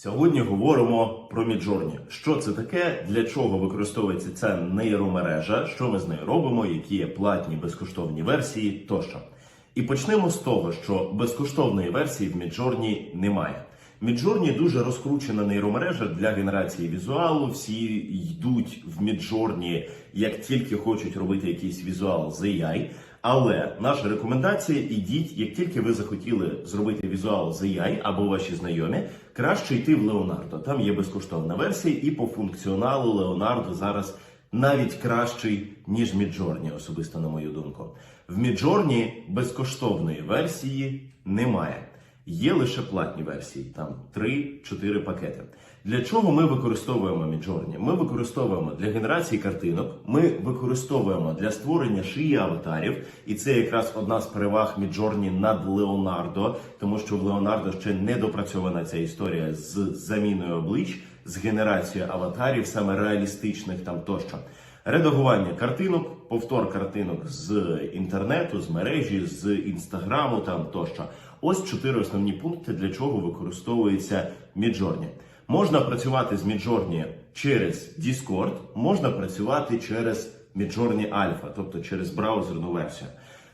Сьогодні говоримо про Midjourney. Що це таке, для чого використовується ця нейромережа, що ми з нею робимо, які є платні безкоштовні версії тощо. І почнемо з того, що безкоштовної версії в Midjourney немає. Midjourney дуже розкручена нейромережа для генерації візуалу. Всі йдуть в Midjourney, як тільки хочуть робити якийсь візуал з AI. Але наша рекомендація ідіть, як тільки ви захотіли зробити візуал з AI або ваші знайомі, краще йти в Leonardo. Там є безкоштовна версія, і по функціоналу Leonardo зараз навіть кращий, ніж Midjourney, особисто на мою думку. В Midjourney безкоштовної версії немає. Є лише платні версії, там 3-4 пакети. Для чого ми використовуємо Midjourney? Ми використовуємо для генерації картинок, ми використовуємо для створення шиї аватарів, і це якраз одна з переваг Midjourney над Leonardo, тому що в Leonardo ще не допрацьована ця історія з заміною облич, з генерацією аватарів, саме реалістичних там тощо. Редагування картинок, повтор картинок з інтернету, з мережі, з інстаграму там тощо. Ось чотири основні пункти, для чого використовується Midjourney. Можна працювати з Midjourney через Discord, можна працювати через Midjourney Alpha, тобто через браузерну версію.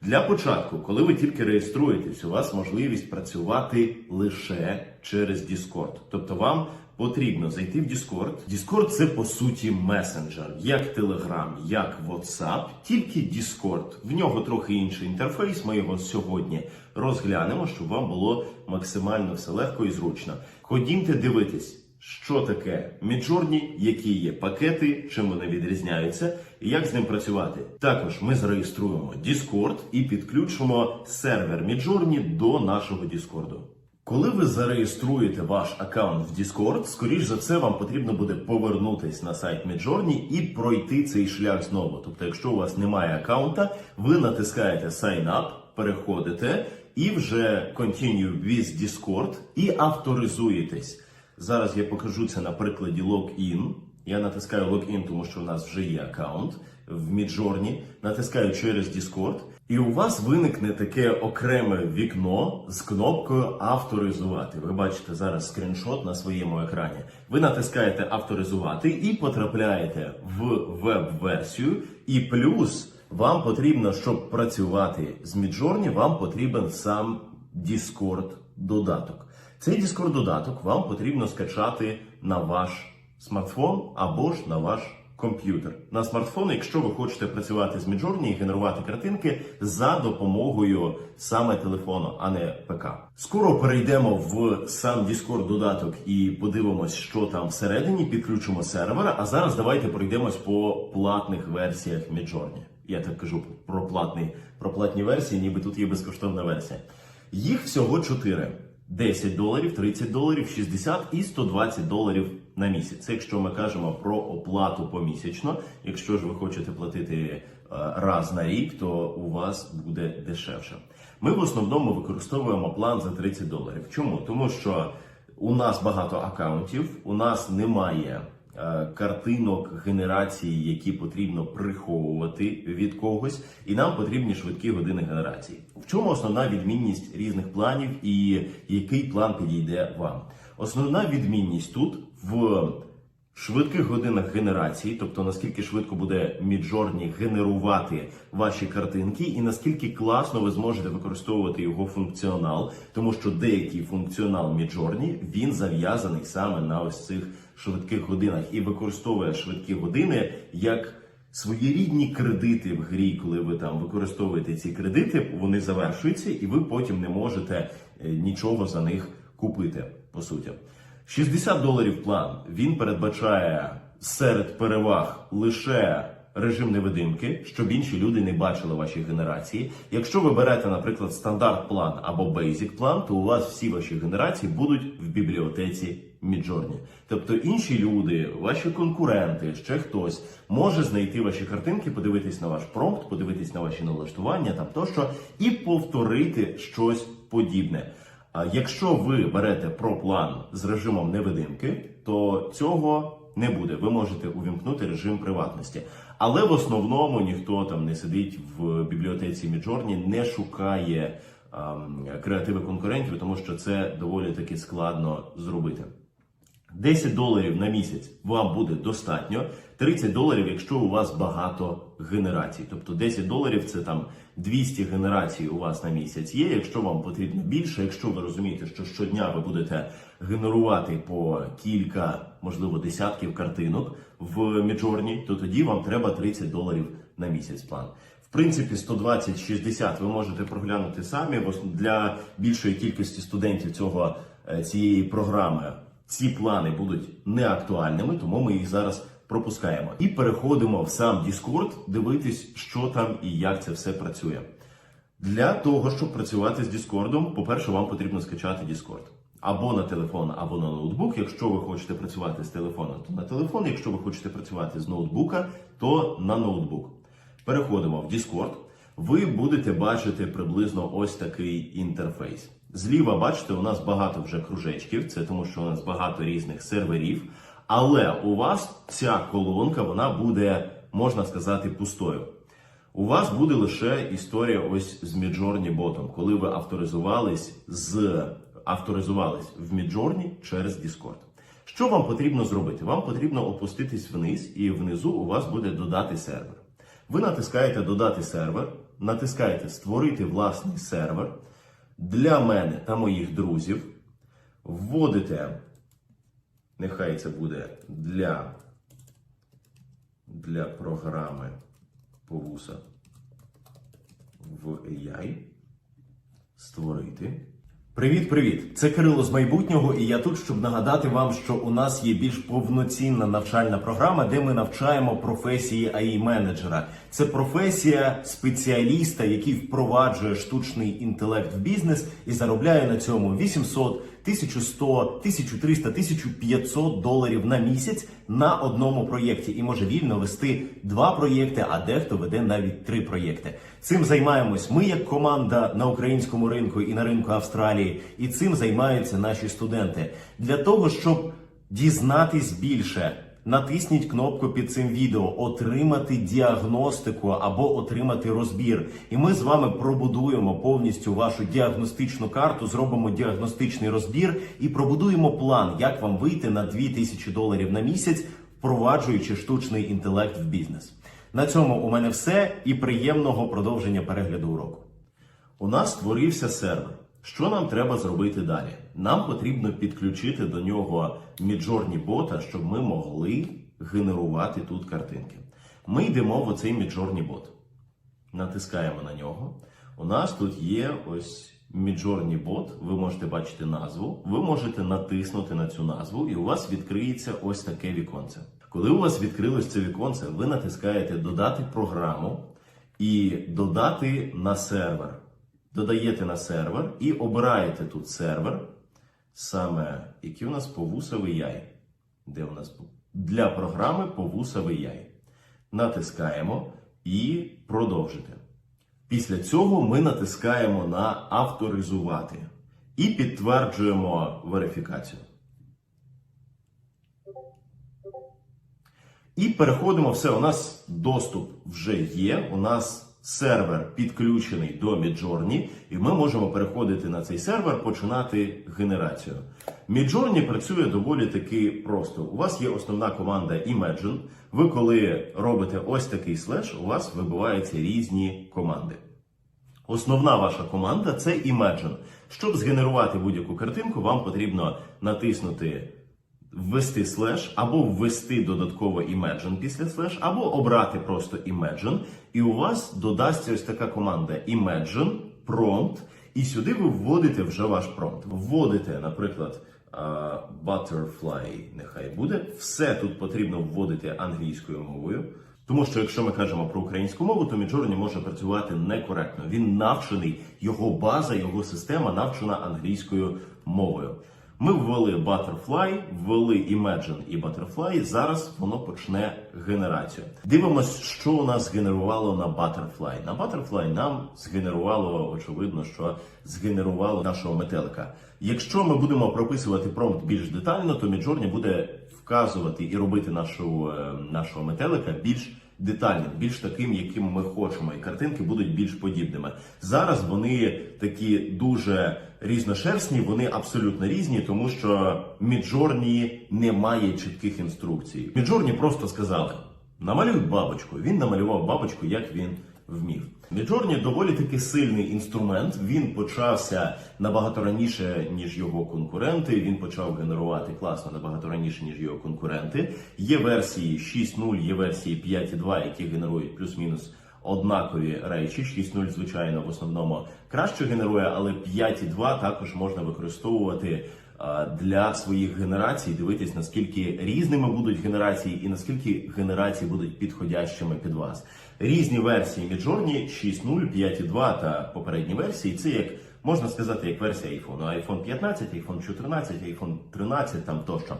Для початку, коли ви тільки реєструєтесь, у вас можливість працювати лише через Discord. Тобто вам потрібно зайти в Discord. Discord це по суті месенджер, як Telegram, як WhatsApp, тільки Discord. В нього трохи інший інтерфейс. Ми його сьогодні розглянемо, щоб вам було максимально все легко і зручно. Ходімте дивитись. Що таке Midjourney, які є пакети, чим вони відрізняються, і як з ним працювати. Також ми зареєструємо Discord і підключимо сервер Midjourney до нашого Discord. Коли ви зареєструєте ваш аккаунт в Discord, скоріш за все, вам потрібно буде повернутись на сайт Midjourney і пройти цей шлях знову. Тобто, якщо у вас немає аккаунта, ви натискаєте Sign Up, переходите і вже Continue with Discord і авторизуєтесь. Зараз я покажу це на прикладі Login. Я натискаю Login, тому що у нас вже є аккаунт в Midjourney. Натискаю через Discord. І у вас виникне таке окреме вікно з кнопкою авторизувати. Ви бачите зараз скріншот на своєму екрані. Ви натискаєте авторизувати і потрапляєте в веб-версію. І плюс вам потрібно, щоб працювати з Midjourney, вам потрібен сам Discord додаток. Цей Discord додаток вам потрібно скачати на ваш смартфон або ж на ваш комп'ютер. На смартфон, якщо ви хочете працювати з Midjourney і генерувати картинки за допомогою саме телефону, а не ПК. Скоро перейдемо в сам Discord додаток і подивимось, що там всередині, підключимо сервер. А зараз давайте пройдемось по платних версіях Midjourney. Я так кажу про платний, про платні версії, ніби тут є безкоштовна версія. Їх всього чотири. 10 доларів, 30 доларів, 60 і 120 доларів на місяць. Це якщо ми кажемо про оплату помісячно. Якщо ж ви хочете платити е, раз на рік, то у вас буде дешевше. Ми в основному використовуємо план за 30 доларів. Чому? Тому що у нас багато акаунтів, у нас немає картинок генерації, які потрібно приховувати від когось, і нам потрібні швидкі години генерації. В чому основна відмінність різних планів і який план підійде вам? Основна відмінність тут в швидких годинах генерації, тобто наскільки швидко буде Midjourney генерувати ваші картинки, і наскільки класно ви зможете використовувати його функціонал, тому що деякий функціонал Midjourney, він зав'язаний саме на ось цих швидких годинах і використовує швидкі години як своєрідні кредити в грі, коли ви там використовуєте ці кредити, вони завершуються, і ви потім не можете е, нічого за них купити. По суті, 60 доларів план він передбачає серед переваг лише режим невидимки, щоб інші люди не бачили ваші генерації. Якщо ви берете, наприклад, стандарт план або Basic план, то у вас всі ваші генерації будуть в бібліотеці Midjourney. Тобто інші люди, ваші конкуренти, ще хтось може знайти ваші картинки, подивитись на ваш промпт, подивитись на ваші налаштування там тощо, і повторити щось подібне. А якщо ви берете про план з режимом невидимки, то цього не буде. Ви можете увімкнути режим приватності. Але в основному ніхто там не сидить в бібліотеці Midjourney, не шукає креативи конкурентів, тому що це доволі таки складно зробити. 10 доларів на місяць вам буде достатньо. 30 доларів, якщо у вас багато генерацій. Тобто 10 доларів це там 200 генерацій у вас на місяць є. Якщо вам потрібно більше, якщо ви розумієте, що щодня ви будете генерувати по кілька, можливо, десятків картинок в Міджорні, то тоді вам треба 30 доларів на місяць план. В принципі, 120-60 ви можете проглянути самі. Для більшої кількості студентів цього е, цієї програми ці плани будуть неактуальними, тому ми їх зараз пропускаємо. І переходимо в сам Discord, дивитись, що там і як це все працює. Для того, щоб працювати з Discord, по-перше, вам потрібно скачати Discord. Або на телефон, або на ноутбук. Якщо ви хочете працювати з телефону, то на телефон. Якщо ви хочете працювати з ноутбука, то на ноутбук. Переходимо в Discord. Ви будете бачити приблизно ось такий інтерфейс. Зліва, бачите, у нас багато вже кружечків, це тому, що у нас багато різних серверів. Але у вас ця колонка вона буде, можна сказати, пустою. У вас буде лише історія ось з Midjourney ботом, коли ви авторизувались з авторизувались в Midjourney через Discord. Що вам потрібно зробити? Вам потрібно опуститись вниз, і внизу у вас буде додати сервер. Ви натискаєте Додати сервер, натискаєте Створити власний сервер для мене та моїх друзів. Вводите, нехай це буде для, для програми Повуса в AI. Створити. Привіт, привіт! Це Кирило з майбутнього, і я тут, щоб нагадати вам, що у нас є більш повноцінна навчальна програма, де ми навчаємо професії ai менеджера Це професія спеціаліста, який впроваджує штучний інтелект в бізнес і заробляє на цьому 800, 1100, 1300, 1500 доларів на місяць на одному проєкті і може вільно вести два проєкти, а дехто веде навіть три проєкти. Цим займаємось ми як команда на українському ринку і на ринку Австралії, і цим займаються наші студенти для того, щоб дізнатись більше. Натисніть кнопку під цим відео Отримати діагностику або отримати розбір. І ми з вами пробудуємо повністю вашу діагностичну карту, зробимо діагностичний розбір і пробудуємо план, як вам вийти на 2000 доларів на місяць, впроваджуючи штучний інтелект в бізнес. На цьому у мене все і приємного продовження перегляду уроку. У нас створився сервер. Що нам треба зробити далі? Нам потрібно підключити до нього Midjourney бота, щоб ми могли генерувати тут картинки. Ми йдемо в оцей Midjourney бот. Натискаємо на нього. У нас тут є ось Midjourney бот. Ви можете бачити назву. Ви можете натиснути на цю назву, і у вас відкриється ось таке віконце. Коли у вас відкрилось це віконце, ви натискаєте Додати програму і додати на сервер додаєте на сервер і обираєте тут сервер, саме який у нас повусовий яй. Де у нас для програми повусовий яй. Натискаємо і продовжити. Після цього ми натискаємо на авторизувати і підтверджуємо верифікацію. І переходимо все. У нас доступ вже є. У нас сервер підключений до Midjourney, і ми можемо переходити на цей сервер, починати генерацію. Midjourney працює доволі таки просто. У вас є основна команда Imagine. Ви коли робите ось такий слеш, у вас вибиваються різні команди. Основна ваша команда це Imagine. Щоб згенерувати будь-яку картинку, вам потрібно натиснути ввести слеш, або ввести додатково Imagine після слеш, або обрати просто Imagine, і у вас додасться ось така команда Imagine prompt, і сюди ви вводите вже ваш промпт. Вводите, наприклад, butterfly, нехай буде. Все тут потрібно вводити англійською мовою. Тому що якщо ми кажемо про українську мову, то Midjourney може працювати некоректно. Він навчений, його база, його система навчена англійською мовою. Ми ввели Butterfly, ввели Imagine і Butterfly. Зараз воно почне генерацію. Дивимось, що у нас згенерувало на Butterfly. На Butterfly нам згенерувало, очевидно, що згенерувало нашого метелика. Якщо ми будемо прописувати промпт більш детально, то Midjourney буде вказувати і робити нашу, е, нашого метелика більш детальним, більш таким, яким ми хочемо, і картинки будуть більш подібними. Зараз вони такі дуже різношерстні, вони абсолютно різні, тому що Міджорні не має чітких інструкцій. Міджорні просто сказали: намалюй бабочку. Він намалював бабочку, як він вмів. Міджорні доволі таки сильний інструмент. Він почався набагато раніше, ніж його конкуренти. Він почав генерувати класно набагато раніше, ніж його конкуренти. Є версії 6.0, є версії 5.2, які генерують плюс-мінус однакові речі. 6.0, звичайно, в основному краще генерує, але 5.2 також можна використовувати для своїх генерацій. Дивитись, наскільки різними будуть генерації і наскільки генерації будуть підходящими під вас. Різні версії Midjourney 6.0, 5.2 та попередні версії. Це як можна сказати, як версія iPhone. iPhone 15, iPhone 14, iPhone 13 там тощо.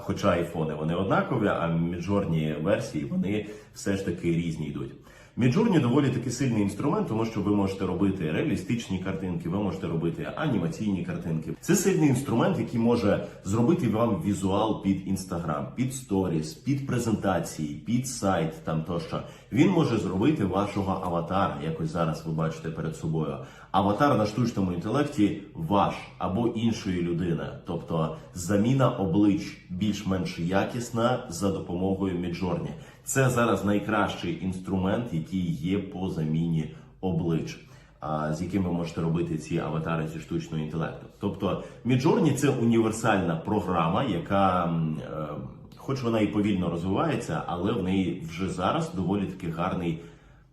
Хоча айфони вони однакові, а міджорні версії вони все ж таки різні йдуть. Міджорні доволі таки сильний інструмент, тому що ви можете робити реалістичні картинки, ви можете робити анімаційні картинки. Це сильний інструмент, який може зробити вам візуал під інстаграм, під сторіс, під презентації, під сайт там тощо. Він може зробити вашого аватара. Якось зараз ви бачите перед собою. Аватар на штучному інтелекті ваш або іншої людини, тобто заміна облич більш-менш якісна за допомогою Міджорні. Це зараз найкращий інструмент, який є по заміні облич. З яким ви можете робити ці аватари зі штучного інтелекту. Тобто Midjourney – це універсальна програма, яка, е, хоч вона і повільно розвивається, але в неї вже зараз доволі таки гарний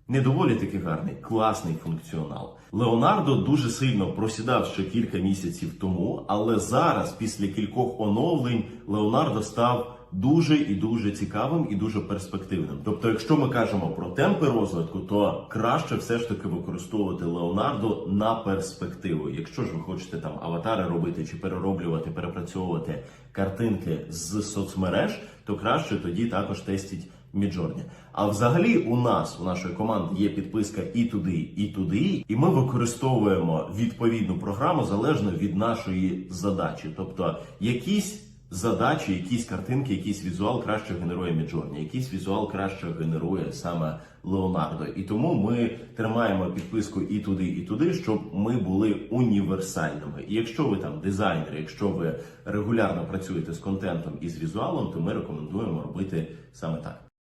не доволі таки гарний, класний функціонал. Леонардо дуже сильно просідав ще кілька місяців тому, але зараз, після кількох оновлень, Леонардо став дуже і дуже цікавим і дуже перспективним. Тобто, якщо ми кажемо про темпи розвитку, то краще все ж таки використовувати Леонардо на перспективу. Якщо ж ви хочете там аватари робити чи перероблювати, перепрацьовувати картинки з соцмереж, то краще тоді також тестіть Міджорні. А взагалі у нас, у нашої команди, є підписка і туди, і туди, і ми використовуємо відповідну програму залежно від нашої задачі. Тобто, якісь задачі, якісь картинки, якийсь візуал краще генерує Міджорні, якийсь візуал краще генерує саме Леонардо. І тому ми тримаємо підписку і туди, і туди, щоб ми були універсальними. І якщо ви там дизайнер, якщо ви регулярно працюєте з контентом і з візуалом, то ми рекомендуємо робити саме так.